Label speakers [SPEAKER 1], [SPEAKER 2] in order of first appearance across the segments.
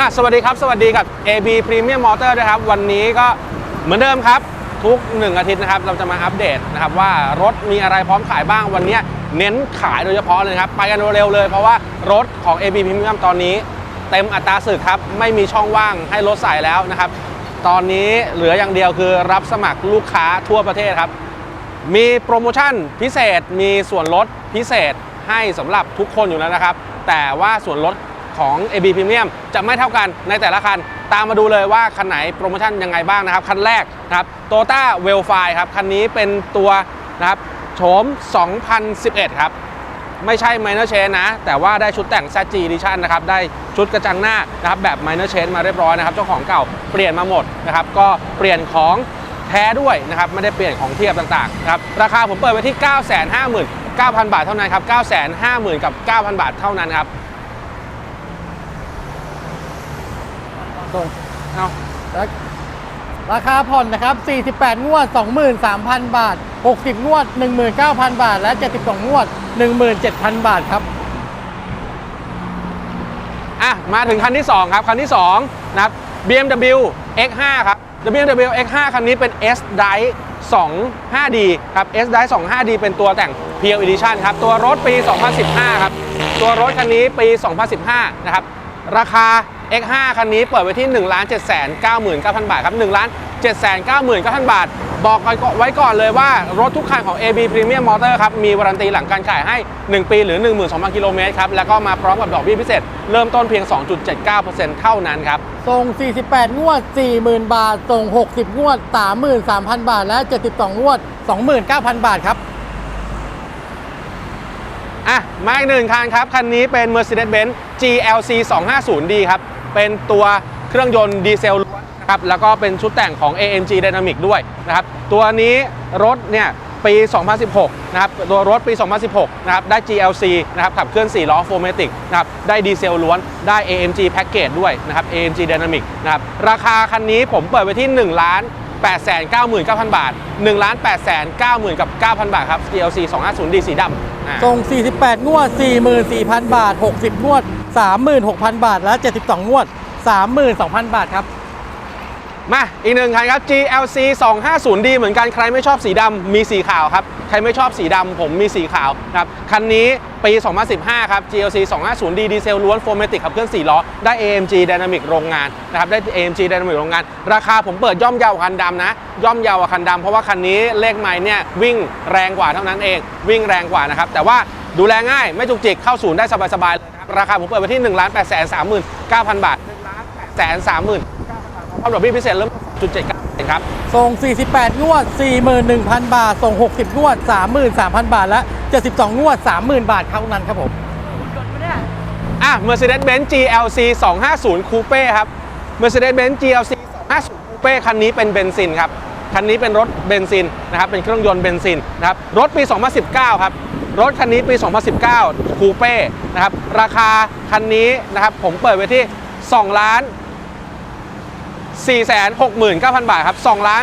[SPEAKER 1] อะสวัสดีครับ สวัสดีกับ AB Premium Motor นะครับ วันนี้ก็เหมือนเดิมครับ ทุก 1 อาทิตย์นะครับ เราจะมาอัปเดตนะครับ ว่ารถมีอะไรพร้อมขายบ้างวันนี้เน้นขายโดยเฉพาะเลยครับ ไปกันเร็วๆเลย เพราะว่ารถของ AB Premium ตอนนี้ เต็มอัตราสึกครับ ไม่มีช่องว่างให้รถใส่แล้วนะครับ ตอนนี้เหลืออย่างเดียวคือรับสมัครลูกค้าทั่วประเทศครับ มีโปรโมชั่นพิเศษมีส่วนลดพิเศษให้สำหรับทุกคนอยู่แล้วนะครับ แต่ว่าส่วนลด ของ AB Premium จะไม่เท่ากันในแต่ละคัน ตามมาดูเลยว่าคันไหนโปรโมชั่นยังไงบ้างนะครับ คันแรกนะครับ Toyota w e l f i ครับ คันนี้เป็นตัวนะครับโฉม 2011 ครับ ไม่ใช่ minor change นะ แต่ว่าได้ชุดแต่ง ZG Edition นะครับ ได้ชุดกระจังหน้านะครับแบบ minor change มาเรียบร้อยนะครับ เจ้าของเก่าเปลี่ยนมาหมดนะครับ ก็เปลี่ยนของแท้ด้วยนะครับ ไม่ได้เปลี่ยนของเทียบต่างๆนะครับ ราคาผมเปิดไว้ที่ 959,000 บาทเท่านั้นครับ 950,000 กับ 9,000 บาทเท่านั้นครับ
[SPEAKER 2] ส่ง
[SPEAKER 1] เอา
[SPEAKER 2] แล้วราคาผ่อนนะครับ 48 งวด 23,000 บาท 60 งวด 19,000 บาท และ 72 งวด 17,000 บาทครับ
[SPEAKER 1] อะ มาถึงคันที่ 2 ครับ คันที่ 2 นะครับ BMW X5 ครับ BMW X5 คันนี้เป็น S Drive 25D ครับ S Drive 25D เป็นตัวแต่ง PL Edition ครับ ตัวรถปี 2015 ครับ ตัวรถคันนี้ปี 2015 นะครับ ราคา X5 คันนี้เปิดไว้ที่ 1 7 9 9 0 0 0 บาทครับ1 7 9 9 0 0 0 บาท บอกไว้ก่อนเลยว่ารถทุกคันของ AB Premium Motor ครับ มีวารันตีหลังการขายให้ 1 ปีหรือ 12,000 กิโลเมตรครับ แล้วก็มาพร้อมกับดอกเบี้ยพิเศษ เริ่มต้นเพียง 2.79%เท่านั้นครับ
[SPEAKER 2] ส่ง 48 งวด 40,000 บาท ส่ง 60 งวด 33,000 บาท และ 72 งวด 29,000 บาทครับ
[SPEAKER 1] อะมาอีกหนึ่งคันครับ คันนี้เป็น Mercedes-Benz GLC 250D ครับ เป็นตัวเครื่องยนต์ดีเซลล้วนนะครับแล้วก็เป็นชุดแต่งของ AMG Dynamic ด้วยนะครับตัวนี้รถเนี่ยปี 2016 นะครับ ตัวรถปี 2016 นะครับ ได้ GLC นะครับ ขับเคลื่อน 4 ล้อ 4matic นะครับ ได้ดีเซลล้วน ได้ AMG Package ด้วยนะครับ AMG Dynamic นะครับ ราคาคันนี้ผมเปิดไว้ที่ 1 ล้าน899,000 บาท1ล้าน890,000 กับ 9,000 บาทครับ GLC 250D สีดำ
[SPEAKER 2] ส่ง 48 งวด 44,000 บาท 60 งวด 36,000 บาทและ 72 งวด 32,000 บาทครับ
[SPEAKER 1] มาอีกหนึ่งคันครับ GLC 250D เหมือนกันใครไม่ชอบสีดำมีสีขาวครับ ใครไม่ชอบสีดำผมมีสีขาวนะครับคันนี้ปี 2015 ครับ GLC 250D ดีเซลล้วน 4matic ขับเคลื่อน4ล้อ ได้ AMG Dynamic โรงงานนะครับได้ AMG Dynamic โรงงาน ราคาผมเปิดย่อมเยาวคันดำนะ ย่อมเยาวคันดำเพราะว่าคันนี้เลขไม้เนี่ยวิ่งแรงกว่าเท่านั้นเอง วิ่งแรงกว่านะครับแต่ว่าดูแลง่ายไม่จุกจิกเข้าศูนย์ได้สบายๆเลย รับราคาผมเปิดไว้ที่1 8 3 9 0 0 0บาท1 8 3 9 0 0 0พร้อมดอกเบี้ยพิเศษเริ่มจุดเจ็ดเก้าครับ
[SPEAKER 2] ส่ง 48 งวด 41,000 บาท ส่ง 60 งวด 33,000 บาท และ 72 งวด 30,000 บาทเท่านั้นครับผม
[SPEAKER 1] อะ Mercedes-Benz GLC 250 Coupe ครับ Mercedes-Benz GLC 250 Coupe คันนี้เป็นเบนซินครับ คันนี้เป็นรถเบนซินนะครับ เป็นเครื่องยนต์เบนซินนะครับ รถปี 2019 ครับ รถคันนี้ปี 2019 Coupe นะครับ ราคาคันนี้นะครับ ผมเปิดไว้ที่ 2 ล้าน 469,000 บาทครับ2ล้าน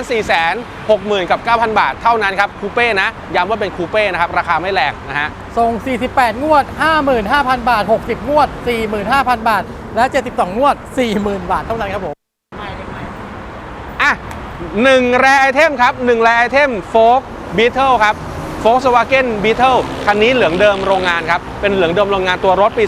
[SPEAKER 1] 460,000กับ9,000 บาท เท่านั้นครับ คูเป้นะ ย้ำว่าเป็นคูเป้นะครับ ราคาไม่แรงนะฮะ
[SPEAKER 2] ส่ง 48 งวด 55,000 บาท 60 งวด 45,000 บาท และ 72 งวด 40,000 บาท เท่านั้นครับผม
[SPEAKER 1] อะหนึ่งแรไอเทมครับหนึ่งแรไอเทมโฟกบีเทิลครับ โฟกสวาเกนบีเทิลคันนี้เหลืองเดิมโรงงานครับ เป็นเหลืองเดิมโรงงานตัวรถปี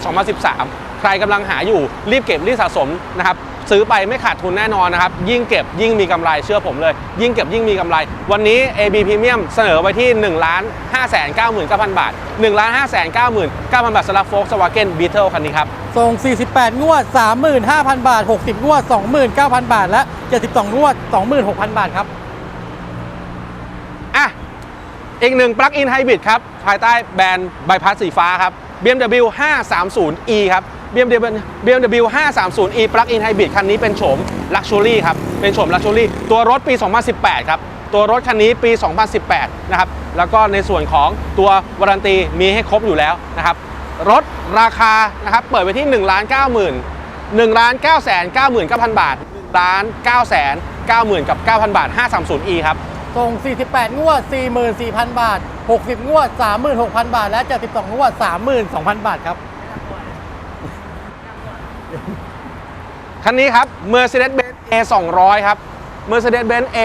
[SPEAKER 1] 2013 ใครกำลังหาอยู่รีบเก็บรีบสะสมนะครับซื้อไปไม่ขาดทุนแน่นอนนะครับ ยิ่งเก็บยิ่งมีกำไรเชื่อผมเลย ยิ่งเก็บยิ่งมีกำไร วันนี้ AB Premium เสนอไว้ที่1ล้าน5 9 9 0 0 0 บาท1ล้าน5 9 9 9 0 0 บาทสำหรับโฟกสวาเกนบีเทิลคันนี้ครับ
[SPEAKER 2] ส่ง 48 งวด 35,000 บาท 60 งวด 29,000 บาท และ 72 งวด 26,000 บาทครับ
[SPEAKER 1] อีกหนึ่งปลั๊กอินไฮบริดครับภายใต้แบรนด์ใบพัดสีฟ้าครับ BMW 530e ครับ BMW BMW 530e ปลั๊กอินไฮบริดคันนี้เป็นโฉม Luxury ครับ เป็นโฉม Luxury ตัวรถปี 2018 ครับ ตัวรถคันนี้ปี 2018 นะครับ แล้วก็ในส่วนของตัววารันตีมีให้ครบอยู่แล้วนะครับ รถราคานะครับเปิดไปที่1ล้าน9 0 0 0 0 1ล้าน9 9 9 9 0 0 บาท1ล้าน9 9 9 0 0 0 กับ 9,000 บาท 530e ครับ
[SPEAKER 2] ส่ง 48 งวด 44,000 บาท 60 งวด 36,000 บาท และ72งวด 32,000 บาทครับ
[SPEAKER 1] คันนี้ครับ Mercedes-Benz A 200ครับ Mercedes-Benz A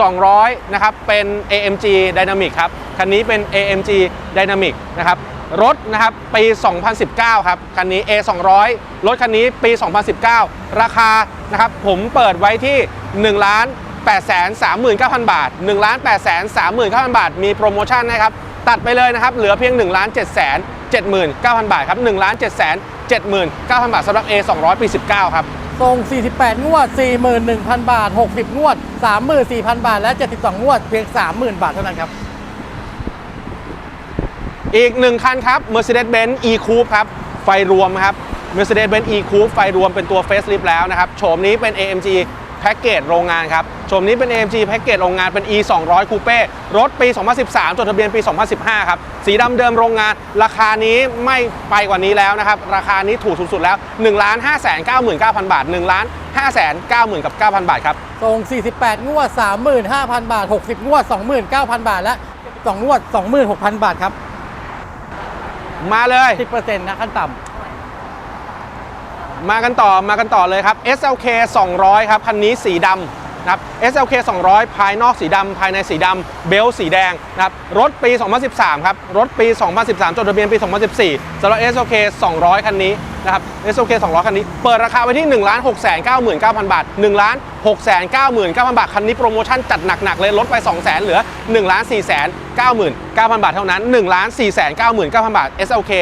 [SPEAKER 1] 200นะครับ เป็น AMG Dynamic ครับ คันนี้เป็น AMG Dynamic นะครับ รถนะครับ ปี 2019 ครับ คันนี้ A 200รถคันนี้ปี 2019 ราคานะครับ ผมเปิดไว้ที่1ล้าน 8 3 9 0 0 0 บาท1ล้าน8 3 9 0 0 0 บาท มีโปรโมชั่นนะครับ ตัดไปเลยนะครับ เหลือเพียง1ล้าน7 7 9 0 0 0 บาทครับ1ล้าน7 7 9 0 0 0 บาทสำหรับ A 200 ปี 19 ครับ
[SPEAKER 2] ส่ง 48 งวด 41,000 บาท 60 งวด 34,000 บาท และ 72 งวด เพียง 30,000 บาทเท่านั้นครับ
[SPEAKER 1] อีกหนึ่งคันครับ Mercedes-Benz E-Coupe ครับ ไฟรวมครับ Mercedes-Benz E-Coupe ไฟรวมเป็นตัว Facelift แล้วนะครับ โฉมนี้เป็น AMG แพ็กเกจโรงงานครับโฉมนี้เป็น AMG แพ็กเกจโรงงานเป็น E 200 Coupe รถปี 2013 จดทะเบียนปี 2015 ครับ สีดำเดิมโรงงาน ราคานี้ไม่ไปกว่านี้แล้วนะครับ ราคานี้ถูกสุดๆแล้ว 1 5 9 9 0 0 0 บาท 1 5 9 9 0 0 0 9,000บาทครับ
[SPEAKER 2] ส่ง 48 งวด 35,000 บาท 60 งวด 29,000 บาท และ 2 งวด 26,000 บาทครับ
[SPEAKER 1] มาเลย
[SPEAKER 2] 10%นะขั้นต่
[SPEAKER 1] มากันต่อมากันต่อเลยครับ SLK 200 ครับ คันนี้สีดำนะครับ SLK 200 ภายนอกสีดำภายในสีดำเบลสีแดงนะครับรถปี 2013 ครับ รถปี 2013 จดทะเบียนปี 2014สำหรับ SLK 200 คันนี้นะครับ SLK 200 คันนี้ เปิดราคาไว้ที่ 1 6 9 9 0 0 0 บาท 1 6 9 9 0 0 0 บาท คันนี้โปรโมชั่นจัดหนัก ๆ เลย ลดไป 2 0 0 0 0 0เหลือ 1 4 9 9 0 0 0 บาทเท่านั้น 1 4 9 9 0 0 0 บาท SLK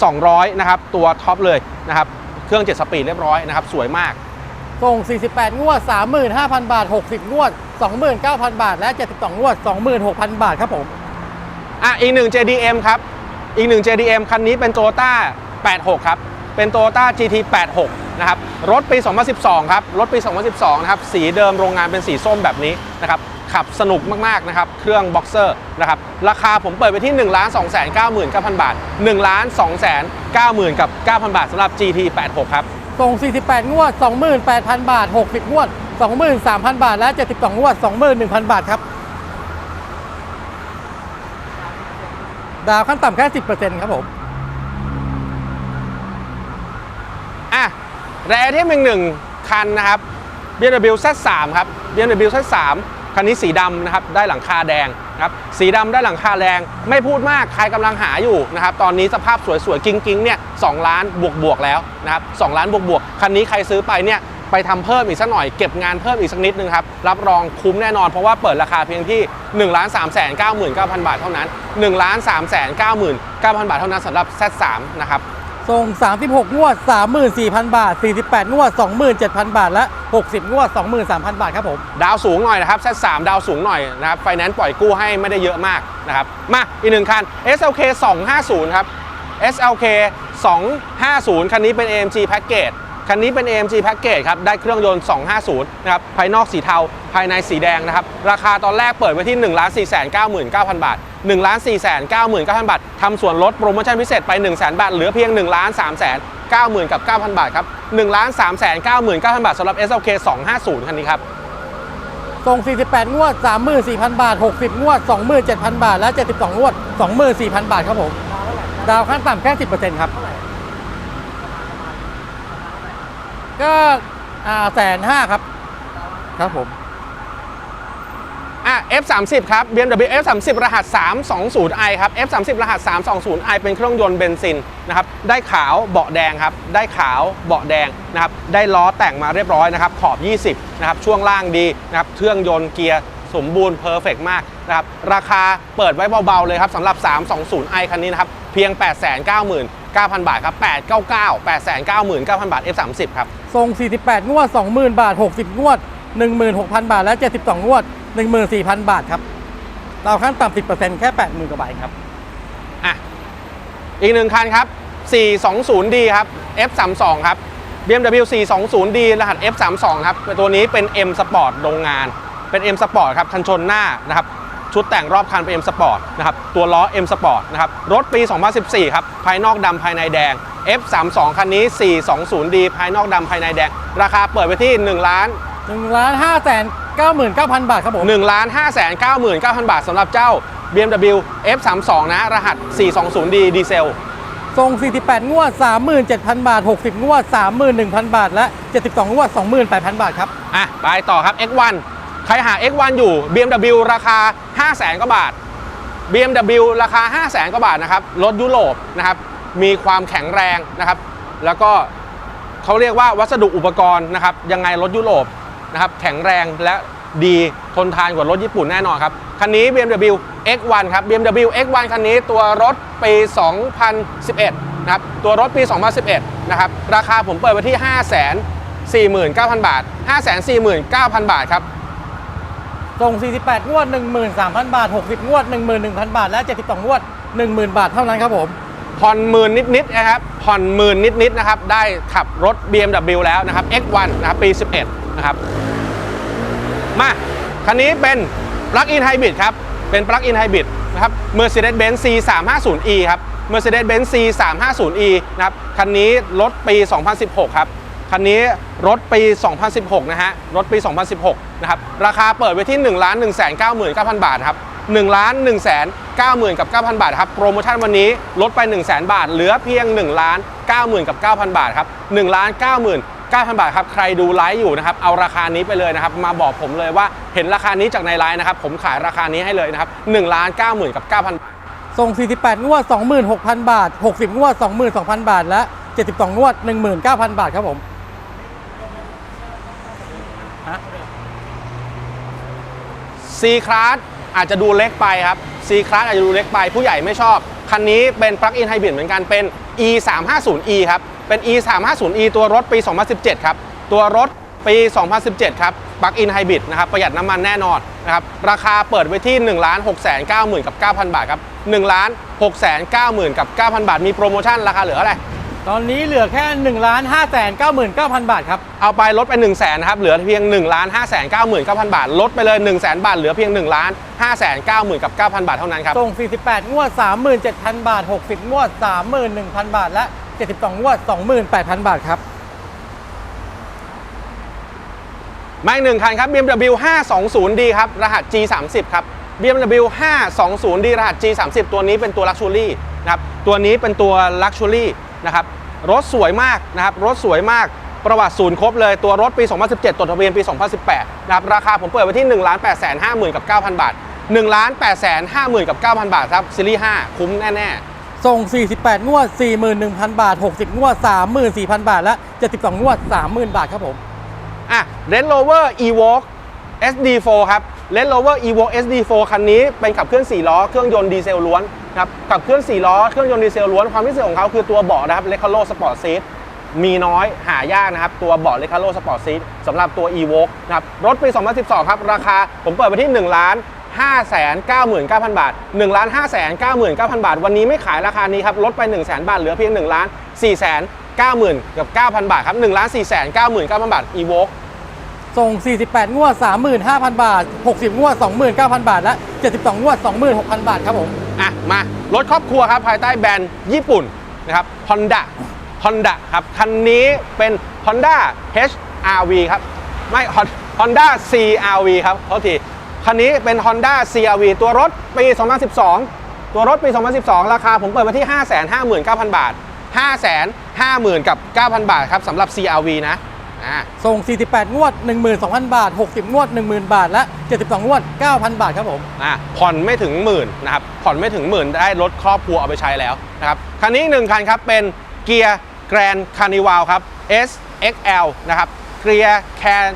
[SPEAKER 1] 200 นะครับ ตัวท็อปเลยนะครับ เครื่อง 7 สปีดเรียบร้อยนะครับสวยมากำ
[SPEAKER 2] ส่ง 48 งวด 35,000 บาท 60 งวด 29,000 บาท และ 72 งวด 26,000 บาทครับผม
[SPEAKER 1] อะอีกหนึ่ง JDM ครับ อีกหนึ่ง JDM คันนี้เป็น Toyota 86 ครับ เป็น Toyota GT 86 นะครับ รถปี 2012 ครับ รถปี 2012 นะครับ สีเดิมโรงงานเป็นสีส้มแบบนี้นะครับ ขับสนุกมากๆนะครับ เครื่องบ็อกเซอร์นะครับ ราคาผมเปิดไปที่ 1 2 9 9 0 0 0 บาท 1 2 9 9 0 0 0กับ9,000 บาทสำหรับ GT 86ครับ
[SPEAKER 2] ส่ง 48 งวด 28,000 บาท 60 งวด 23,000 บาท และ 72 งวด 21,000 บาทครับ ดาวขั้นต่ำแค่ 10%ครับผม
[SPEAKER 1] อะ แรที่หนึ่งหนึ่งคันนะครับ BMW Z3 ครับ BMW Z3 คันนี้สีดำนะครับได้หลังคาแดงนะครับสีดำได้หลังคาแดงไม่พูดมากใครกำลังหาอยู่นะครับตอนนี้สภาพสวยๆกิ้งๆเนี่ยสล้านบวกๆแล้วนะครับ2ล้านบวกๆคันนี้ใครซื้อไปเนี่ยไปทำเพิ่มอีกสักหน่อยเก็บงานเพิ่มอีกสักนิดนึงครับรับรองคุ้มแน่นอนเพราะว่าเปิดราคาเพียงที่1 3 9 9 9 0 0 0บาทเท่านั้น1 3 9 9 9 0 0บาทเท่านั้นสำหรับ Z3 นะครับ
[SPEAKER 2] ส่ง 36 งวด 34,000 บาท 48 งวด 27,000 บาท และ 60 งวด 23,000 บาทครับผม
[SPEAKER 1] ดาวสูงหน่อยนะครับ Z3 ดาวสูงหน่อยนะครับ ไฟแนนซ์ปล่อยกู้ให้ไม่ได้เยอะมากนะครับ มาอีกหนึ่งคัน SLK 250 ครับ SLK 250 คันนี้เป็น AMG Package คันนี้เป็น AMG Package ครับ ได้เครื่องยนต์ 250 นะครับ ภายนอกสีเทา ภายในสีแดงนะครับ ราคาตอนแรกเปิดไว้ที่ 1 4 9 9 9 0 0 บาท 1 4 9 9 0 0 0 บาททำส่วนลดโปรโมชั่นพิเศษไป 1 0 0 0 0 0 บาท เหลือเพียง 1 3 9 9 0 0กับ9,000 บาทครับ1 3 9 9 0 0 0 0 บาทสำหรับ SLK 250 คันนี้ครับ
[SPEAKER 2] ส่ง 48 งวด 34,000 บาท 60 งวด 27,000 บาท และ 72 งวด 24,000 บาทครับผม ดาวขั้นต่ำแค่ 10%ครับ ก็แสนห้าครับ ครับผม
[SPEAKER 1] อะ F30 ครับ BMW F30 รหัส 320i ครับ F30 รหัส 320i เป็นเครื่องยนต์เบนซินนะครับ ได้ขาวเบาะแดงครับ ได้ขาวเบาะแดงนะครับ ได้ล้อแต่งมาเรียบร้อยนะครับ ขอบ 20 นะครับ ช่วงล่างดีนะครับ เครื่องยนต์เกียร์สมบูรณ์เพอร์เฟกมากนะครับ ราคาเปิดไว้เบาๆเลยครับสำหรับ 320i คันนี้นะครับ เพียง 899,000 บาทครับ 899 899,000 บาท F30 ครับ
[SPEAKER 2] ส่ง48 งวด 20,000 บาท 60 งวด 16,000 บาท และ 72 งวด 14,000 บาทครับดาวขั้นต่ำ10%แค่80,000กว่าบาทครับ
[SPEAKER 1] อะ อีกหนึ่งคันครับ 420D ครับ F32 ครับ BMW 420D รหัส F32 ครับ ตัวนี้เป็น M Sport โรงงาน เป็น M Sport ครับ คันชนหน้านะครับ ชุดแต่งรอบคันเป็น M Sport นะครับ ตัวล้อ M Sport นะครับ รถปี 2014 ครับ ภายนอกดำภายในแดง F32 คันนี้ 420D ภายนอกดำภายในแดง ราคาเปิดไปที่1ล้าน
[SPEAKER 2] 1ล้าน5แสน 99,000 บาทครับผม
[SPEAKER 1] 1ล้าน5 9 9 0 0 0 บาทสำหรับเจ้า BMW F32 นะ รหัส 420D ดีเซล
[SPEAKER 2] ส่ง48 งวด 37,000 บาท 60 งวด 31,000 บาท และ 72 งวด 28,000 บาทครับ
[SPEAKER 1] อะ ไปต่อครับ X1 ใครหา X1 อยู่ BMW ราคา 5 0 0แสนกว่าบาท BMW ราคา 5 0 0แสนกว่าบาทนะครับ รถยุโรปนะครับ มีความแข็งแรงนะครับ แล้วก็เขาเรียกว่าวัสดุอุปกรณ์นะครับ ยังไงรถยุโรป นะครับแข็งแรงและดีทนทานกว่ารถญี่ปุ่นแน่นอนครับ คันนี้ BMW X1 ครับ BMW X1 คันนี้ตัวรถปี 2011 นะครับ ตัวรถปี 2011 นะครับ ราคาผมเปิดไว้ที่ 5 4 9 0 0 0 บาท 5 4 9 0 0 0 บาทครับ
[SPEAKER 2] ส่ง 48 งวด 13,000 บาท 60 งวด 11,000 บาท และ 72 งวด 10,000 บาท เท่านั้นครับผม
[SPEAKER 1] ผ่อนหมื่นนิดๆนะครับผ่อนหมื่นนิดๆนะครับ ได้ขับรถ BMW แล้วนะครับ X1 นะครับปี 11 นะครับ มาคันนี้เป็น Plug-in Hybrid ครับ เป็น Plug-in Hybrid นะครับ Mercedes-Benz C350e ครับ Mercedes-Benz C350e นะครับ คันนี้รถปี 2016 ครับ คันนี้รถปี 2016 นะฮะ รถปี 2016 นะครับ ราคาเปิดไว้ที่ 1 1 9 9 0 0 0 บาทครับ1 1 9 0 0 0กับ9,000 บาทครับ โปรโมชั่นวันนี้ลดไป 1 0 0 0 0 0 บาท เหลือเพียง1 9 9 0 0 0 กับ 9,000 บาทครับ1 9 9 0 0 9,000 บาทครับ ใครดูไลฟ์อยู่นะครับ เอาราคานี้ไปเลยนะครับ มาบอกผมเลยว่าเห็นราคานี้จากในไลฟ์นะครับ ผมขายราคานี้ให้เลยนะครับ1 9 9 0 0 0กับ9,000 บาท
[SPEAKER 2] ส่ง 48 งวด 26,000 บาท 60 งวด 22,000 บาท และ 72 งวด 19,000 บาทครับผม
[SPEAKER 1] C Class อาจจะดูเล็กไปครับ C Class อาจจะดูเล็กไปผู้ใหญ่ไม่ชอบ คันนี้เป็น Plug-in Hybrid เหมือนกันเป็น E 3 5 0 E ครับ เป็น E 3 5 0 E ตัวรถปี 2017 ครับ ตัวรถปี 2017 ครับ Plug-in Hybrid นะครับ ประหยัดน้ำมันแน่นอนนะครับ ราคาเปิดไว้ที่ 1 6 9 0 0 0 0 กับ 9,000 บาทครับ 1 6 9 0 0 0 0 กับ 9,000 บาท มีโปรโมชั่นราคาเหลืออะไร
[SPEAKER 2] ตอนนี้เหลือแค่1 5 9 9 9 0 0บาทครับ
[SPEAKER 1] เอาไปลดไป1 0 0 0 0แสนนะครับ เหลือเพียง1 5 9 9 0 0 0บาท ลดไปเลย1 0 0 0 0แบาท เหลือเพียง1 5 9 9 0 0 0กับ9,000บาทเท่านั้นครับ
[SPEAKER 2] ส่ง 48 งวด 37,000 บาท 60 งวด 31,000 บาท และ 72งวด 28,000 บาทครับ
[SPEAKER 1] มาอีกหนึ่งคันครับ BMW 520D ครับ รหัส G30 ครับ BMW 520D รหัส G30 ตัวนี้เป็นตัว Luxury นะครับ ตัวนี้เป็นตัว Luxury นะครับ รถสวยมากนะครับ รถสวยมาก ประวัติศูนย์ครบเลย ตัวรถปี 2017จดทะเบียนปี 2018 นะครับ ราคาผมเปิดไว้ที่ 1 8 5 0 0 0 0 กับ 9,000 บาท 1 8 5 0 0 0 0 กับ 9,000 บาทครับ ซีรีส์ 5 คุ้มแน่ ๆ
[SPEAKER 2] ส่ง 48 งวด 41,000 บาท 60 งวด 34,000 บาท และ 72 งวด 30,000 บาทครับผม
[SPEAKER 1] อะ Range Rover Evoque SD4 ครับ Range Rover Evoque SD4 คันนี้เป็นขับเคลื่อน 4 ล้อ เครื่องยนต์ดีเซลล้วนครับ ขับเคลื่อน 4 ล้อ เครื่องยนต์ดีเซลล้วน ความพิเศษของเขาคือตัวเบาะนะครับ l e c a l o Sport Seat มีน้อยหายากนะครับ ตัวเบาะ l e c a l o Sport Seat สำหรับตัว Evoque นะครับ รถปี 2012 ครับ ราคาผมเปิดไปที่ 1 ล้าน 599,000 บาท1ล้าน599,000 บาท วันนี้ไม่ขายราคานี้ครับลดไป 1 0 0 0 0 0 บาท เหลือเพียง1ล้าน490,000กับ9,000 บาทครับ1ล้าน499,000 บาท Evoque
[SPEAKER 2] ส่ง 48 งวด 35,000 บาท 60 งวด 29,000 บาท และ 72 งวด 26,000 บาทครับผม
[SPEAKER 1] อะ มารถครอบครัวครับ ภายใต้แบรนด์ญี่ปุ่นนะครับ Honda Honda ครับ คันนี้เป็น Honda HRV ครับ ไม่ Hon- Honda CRV ครับเขาที คันนี้เป็น Honda CRV ตัวรถปี 2012 ตัวรถปี 2012 ราคาผมเปิดไว้ที่ 559,000 บาท 550,000 กับ 9,000 บาทครับสำหรับ CRV นะอ่า
[SPEAKER 2] ส่ง 48 งวด 12,000 บาท 60 งวด 10,000 บาท และ 72 งวด 9,000 บาทครับผม
[SPEAKER 1] อะผ่อนไม่ถึงหมื่นนะครับ ผ่อนไม่ถึงหมื่นได้รถครอบครัวเอาไปใช้แล้วนะครับ คันนี้อีกหนึ่งคันครับ เป็นเกียร์แกรนคานิวาลครับ SXL นะครับ เกียร์แคน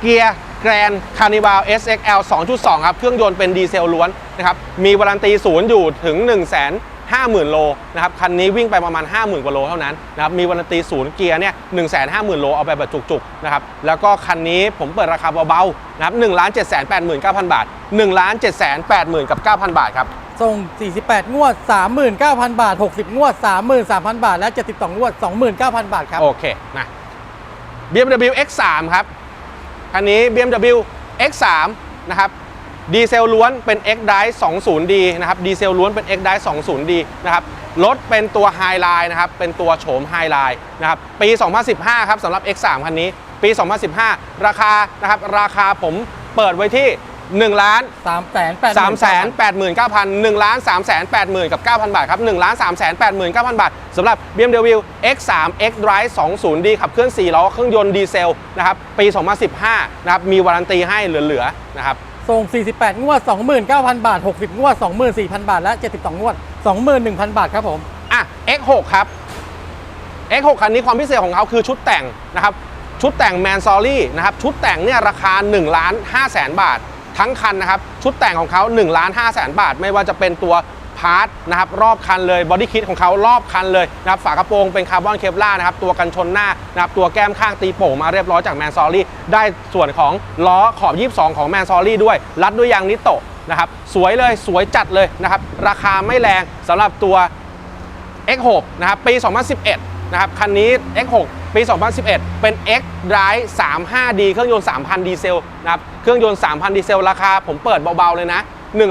[SPEAKER 1] เกียร์ แกรนคานิวาล SXL 2.2 ครับ เครื่องยนต์เป็นดีเซลล้วนนะครับ มีวารันตีศูนย์อยู่ถึง1 5 0 0 0 0 โลนะครับ คันนี้วิ่งไปประมาณ 50,000 กว่าโลเท่านั้นนะครับ มีวารันตีศูนย์เกียร์เนี่ย1 5 0 0 0 0โลเอาไปแบบจุกๆนะครับ แล้วก็คันนี้ผมเปิดราคาเบาๆนะครับ1 7 8 9 0 0 0บาท1 7 8 0 0 0 0กับ9,000บาทครับ
[SPEAKER 2] ส่ง 48 งวด 39,000 บาท 60 งวด 33,000 บาท และ 72 งวด 29,000 บาทครับ
[SPEAKER 1] โอเคนะ BMW X3 ครับ คันนี้ BMW X3 นะครับดีเซลล้วนเป็น X Drive 20D นะครับดีเซลล้วนเป็น X Drive 20D นะครับรถเป็นตัว High Line นะครับเป็นตัวโฉม High Line นะครับปี 2015 ครับสำหรับ X3 คันนี้ ปี 2015 ราคานะครับราคาผมเปิดไว้ที่ 1ล้าน
[SPEAKER 2] 3 8 0 0 0
[SPEAKER 1] 3 8 9 0 0 0 1ล้าน3 8 0 0 0 0กับ9,000 บาทครับ1ล้าน3 8 9 0 0 0 บาทสำหรับ BMW X3 X Drive 20D ขับเคลื่อน4ล้อเครื่องยนต์ดีเซลนะครับปี 2015นะครับมีวารันตีให้เหลือๆนะครับ
[SPEAKER 2] ส่ง 48 งวด 29,000 บาท 60 งวด 24,000 บาท และ 72 งวด 21,000 บาทครับผม
[SPEAKER 1] อะ X6 ครับ X6 คันนี้ความพิเศษของเขาคือชุดแต่งนะครับ ชุดแต่งแมนซอรี่นะครับ ชุดแต่งเนี่ยราคา 1 ล้าน5แสนบาท ทั้งคันนะครับ ชุดแต่งของเขา1ล้าน5แสนบาท ไม่ว่าจะเป็นตัวพาร์ทนะครับรอบคันเลยบอดี้คิดของเขารอบคันเลยนะครับฝากระโปรงเป็นคาร์บอนเคปลานะครับตัวกันชนหน้านะครับตัวแก้มข้างตีโป่งมาเรียบร้อยจากแมนซอรี่ได้ส่วนของล้อขอบ 22 ของแมนซอรี่ด้วย รัดด้วยยางนิโตะนะครับสวยเลยสวยจัดเลยนะครับราคาไม่แรงสำหรับตัว X6 นะครับปี 2011 นะครับ คันนี้ X6 ปี 2011 เป็น X Drive 35D เครื่องยนต์ 3,000 ดีเซลนะครับ เครื่องยนต์ 3,000 ดีเซล ราคาผมเปิดเบา ๆ เลยนะ1 6 9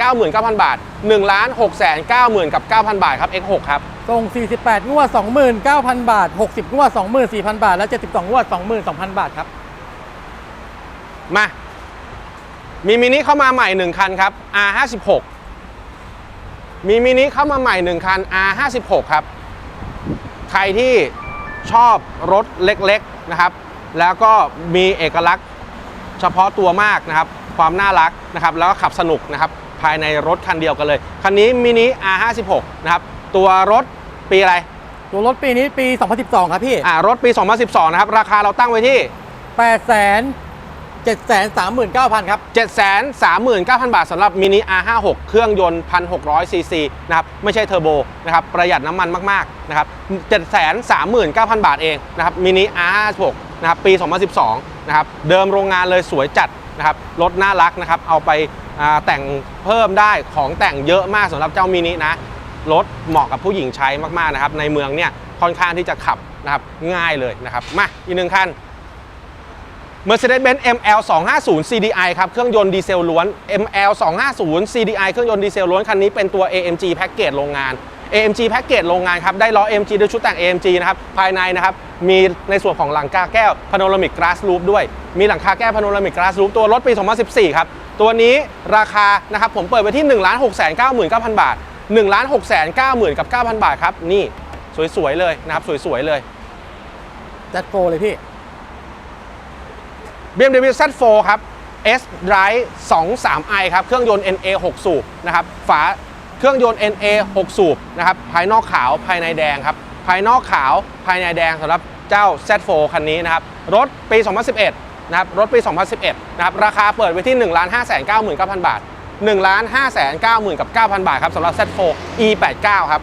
[SPEAKER 1] 9 0 0 0 บาท1 6 9 9 0 0 0กับ 9,000 บาทครับ X6 ครับ
[SPEAKER 2] ส่ง 48 งวด 29,000 บาท 60 งวด 24,000 บาท และ 72 งวด 22,000 บาทครับ
[SPEAKER 1] มา มีมินิเข้ามาใหม่ 1 คันครับ R56 มีมินิเข้ามาใหม่ 1 คัน R56 ครับ ใครที่ชอบรถเล็กๆนะครับ แล้วก็มีเอกลักษณ์เฉพาะตัวมากนะครับ ความน่ารักนะครับ แล้วก็ขับสนุกนะครับ ภายในรถคันเดียวกันเลย คันนี้มินิ R56 นะครับ ตัวรถปีอะไร
[SPEAKER 2] ตัวรถปีนี้ปี 2012 ครับพี่
[SPEAKER 1] อ่ารถปี 2012 นะครับ ราคาเราตั้งไว้ที่
[SPEAKER 2] 8 7 3 9 0 0 0 ครับ
[SPEAKER 1] 739,000 บาทสำหรับมินิ R56 เครื่องยนต์ 1,600 ซีซีนะครับ ไม่ใช่เทอร์โบนะครับ ประหยัดน้ำมันมาก ๆ นะครับ 739,000 บาทเองนะครับ มินิ R56 นะครับ ปี 2012 นะครับ เดิมโรงงานเลยสวยจัดนะครับ รถน่ารักนะครับ เอาไปาแต่งเพิ่มได้ของแต่งเยอะมากสำหรับเจ้ามินินะ รถเหมาะกับผู้หญิงใช้มาก ๆ นะครับ ในเมืองเนี่ย ค่อนข้างที่จะขับนะครับ ง่ายเลยนะครับ มา อีกหนึ่งคัน Mercedes-Benz ML 250 CDI ครับ เครื่องยนต์ดีเซลล้วน ML 250 CDI เครื่องยนต์ดีเซลล้วน คันนี้เป็นตัว AMG แพ็กเกจโรงงาน AMG แพ็กเกจโรงงานครับ ได้ล้อ AMG ด้วยชุดแต่ง AMG นะครับ ภายในนะครับ มีในส่วนของหลังคาแก้ว Panoramic Glass Roof ด้วย มีหลังคาแก้ว Panoramic Glass Roof ตัวรถปี 2014 ครับ ตัวนี้ราคานะครับผมเปิดไปที่ 1 6 9 9 0 0 0 บาท 1 6 9 9 0 0 0กับ9,000บาทครับนี่สวยๆเลยนะครับสวยๆเลย
[SPEAKER 2] จัดโฟเลยพี่
[SPEAKER 1] BMW Z4 ครับ S Drive 23i ครับ เครื่องยนต์ NA 6 สูบนะครับ ฝาเครื่องยนต์ NA 6 สูบนะครับ ภายนอกขาว ภายในแดงครับ ภายนอกขาว ภายในแดงสำหรับเจ้า Z4 คันนี้นะครับ รถปี 2011 นะครับ รถปี 2011 นะครับ ราคาเปิดไว้ที่ 1 5 9 9 0 0 0 บาท 1 5 9 9 0 0 0 0 0บาทครับสำหรับ Z4 E89 ครับ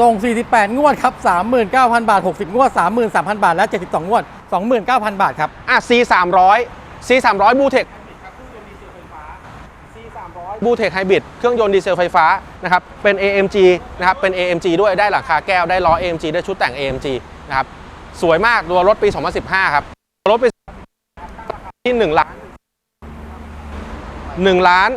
[SPEAKER 2] ส่ง 48 งวดครับ 39,000 บาท 60 งวด 33,000 บาท และ 72 งวด 29,000 บาทครับ
[SPEAKER 1] อะ C 3 0 0 C 3 0 0บูเทคบูเทคไฮบริดเครื่องยนต์ดีเซลไฟฟ้านะครับ เป็น AMG นะครับ เป็น AMG ด้วย ได้หลังคาแก้ว ได้ล้อ AMG ได้ชุดแต่ง AMG นะครับ สวยมากตัวรถปี 2015 ครับ รถปีที่1ล้าน1ล้าน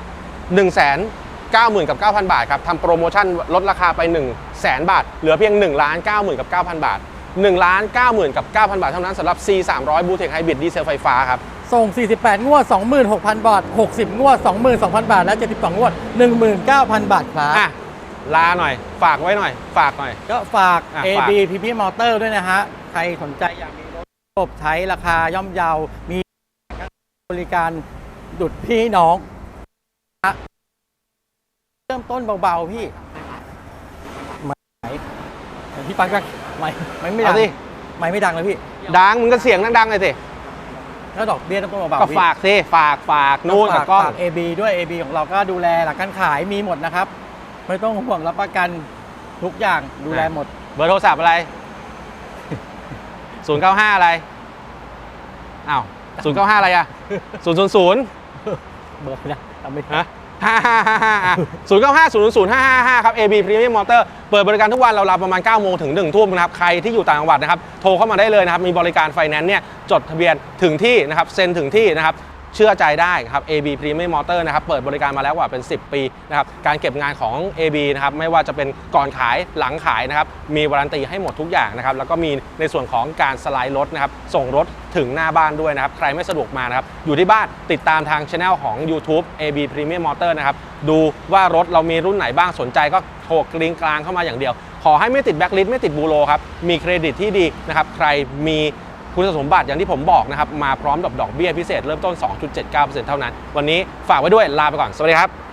[SPEAKER 1] 1แสน90,000กับ9,000 บาทครับ ทำโปรโมชั่นลดราคาไป 1 0 0 0 0แสนบาท เหลือเพียง1ล้าน90,000กับ9,000 บาท 1ล้าน90,000 กับ 9,000 บาทเท่านั้นสำหรับ C 300 b u t e c h Hybrid ดีเซลไฟฟ้าครับ
[SPEAKER 2] ส่ง 48 งวด 26,000 บาท 60 งวด 22,000 บาท และ 72 งวด 19,000 บาทครับ
[SPEAKER 1] อะลาหน่อย ฝากไว้หน่อย ฝากหน่อย
[SPEAKER 2] ก็ฝาก
[SPEAKER 1] อะ
[SPEAKER 2] AB
[SPEAKER 1] ฝาก
[SPEAKER 2] PP Motor ด้วยนะฮะ ใครสนใจอยากมีรถระบบใช้ราคาย่อมเยา มีบริการดุดพี่น้องฮะเริ่มต้นเบา ๆ พี่ไม่ไหนพี่ปังก็ ไม่ไม่ไม่ดั
[SPEAKER 1] เอา
[SPEAKER 2] ง
[SPEAKER 1] สิ
[SPEAKER 2] ไม่ไม่ดังเลยพี่
[SPEAKER 1] ดังมึงก็เสียงดังๆเลยสิ
[SPEAKER 2] ถ้าดอกเบี้ยต้องต้นเบาๆ
[SPEAKER 1] ก็
[SPEAKER 2] พี่
[SPEAKER 1] ฝากสิฝากฝากนู่นกับกล้อง
[SPEAKER 2] ฝาก AB ด้วย AB ของเราก็ดูแลหลักการขายมีหมดนะครับ ไม่ต้องห่วงรับประกันทุกอย่างดูแลหมด
[SPEAKER 1] เบอร์โทรศัพท์อะไร 095 อะไร อ้าว 095 อะไรอะ000
[SPEAKER 2] เบอร์นะจำไม่ได้
[SPEAKER 1] ฮะ 0 9 5 0 0 0 5 5 5ครับ AB Premium Motor เปิดบริการทุกวันเรารับประมาณ9โมงถึง1ทุ่มนะครับ ใครที่อยู่ต่างจังหวัดนะครับ โทรเข้ามาได้เลยนะครับ มีบริการไฟแนนซ์เนี่ยจดทะเบียนถึงที่นะครับ เซ็นถึงที่นะครับ เชื่อใจได้ครับ AB Premium Motor นะครับเปิดบริการมาแล้วกว่าเป็น 10 ปีนะครับการเก็บงานของ AB นะครับไม่ว่าจะเป็นก่อนขายหลังขายนะครับมีวารันตีให้หมดทุกอย่างนะครับแล้วก็มีในส่วนของการสไลด์รถนะครับส่งรถถึงหน้าบ้านด้วยนะครับใครไม่สะดวกมานะครับอยู่ที่บ้านติดตามทางช anel ของ YouTube AB Premium Motor นะครับดูว่ารถเรามีรุ่นไหนบ้างสนใจก็โทรกริงกลางเข้ามาอย่างเดียว ขอให้ไม่ติดแบ็คลิสต์ไม่ติดบูโรครับมีเครดิตที่ดีนะครับใครมี คุณสมบัติอย่างที่ผมบอกนะครับ มาพร้อมดอกดอกเบี้ยพิเศษเริ่มต้น 2.79%เท่านั้น วันนี้ฝากไว้ด้วยลาไปก่อน สวัสดีครับ